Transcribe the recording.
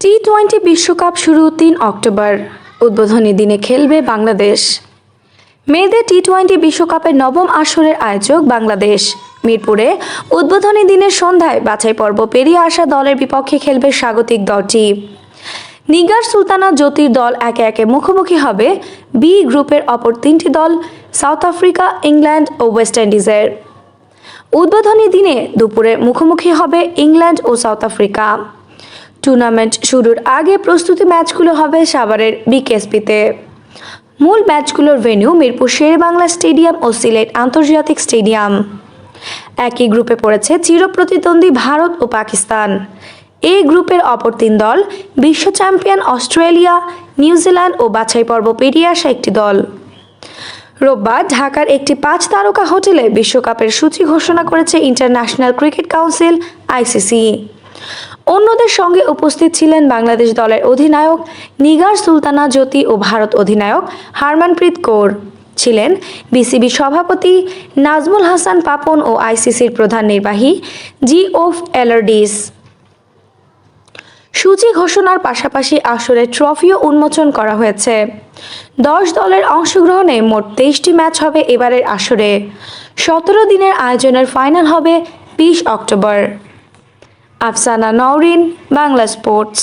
T twenty বিশ্বকাপ শুরু তিন অক্টোবর। উদ্বোধনী দিনে খেলবে বাংলাদেশ। মেয়েদের টি টোয়েন্টি বিশ্বকাপের নবম আসরের আয়োজক বাংলাদেশ। মিরপুরে উদ্বোধনী দিনের সন্ধ্যায় বাছাই পর্ব পেরিয়ে আসা দলের বিপক্ষে খেলবে স্বাগতিক দলটি। নিগার সুলতানা জ্যোতির দল একে একে মুখোমুখি হবে বি গ্রুপের অপর তিনটি দল, সাউথ আফ্রিকা, ইংল্যান্ড ও ওয়েস্ট ইন্ডিজের। উদ্বোধনী দিনে দুপুরে মুখোমুখি হবে ইংল্যান্ড ও সাউথ আফ্রিকা। টুর্নামেন্ট শুরুর আগে প্রস্তুতি ম্যাচগুলো হবে সাভারের বিকেএসপিতে। মূল ম্যাচগুলোর ভেন্যু মিরপুর শেরেবাংলা স্টেডিয়াম ও সিলেট আন্তর্জাতিক স্টেডিয়াম। একই গ্রুপে পড়েছে চিরপ্রতিদ্বন্দ্বী ভারত ও পাকিস্তান। এই গ্রুপের অপর তিন দল বিশ্ব চ্যাম্পিয়ন অস্ট্রেলিয়া নিউজিল্যান্ড ও বাছাই পর্ব পেরিয়ে আসা একটি দল। রোববার ঢাকার একটি পাঁচ তারকা হোটেলে বিশ্বকাপের সূচি ঘোষণা করেছে ইন্টারন্যাশনাল ক্রিকেট কাউন্সিল, আইসিসি। অন্যদের সঙ্গে উপস্থিত ছিলেন বাংলাদেশ দলের অধিনায়ক নিগার সুলতানা জ্যোতি ও ভারত অধিনায়ক হারমানপ্রীত কৌর। ছিলেন বিসিবি সভাপতি নাজমুল হাসান পাপন ও আইসিসির প্রধান নির্বাহী জি ওফ এলার্ডিস। সূচি ঘোষণার পাশাপাশি আসরে ট্রফিও উন্মোচন করা হয়েছে। দশ দলের অংশগ্রহণে মোট তেইশটি ম্যাচ হবে এবারের আসরে। সতেরো দিনের আয়োজনের ফাইনাল হবে বিশ অক্টোবর। আফসানা নওরিন বাংলা স্পোর্টস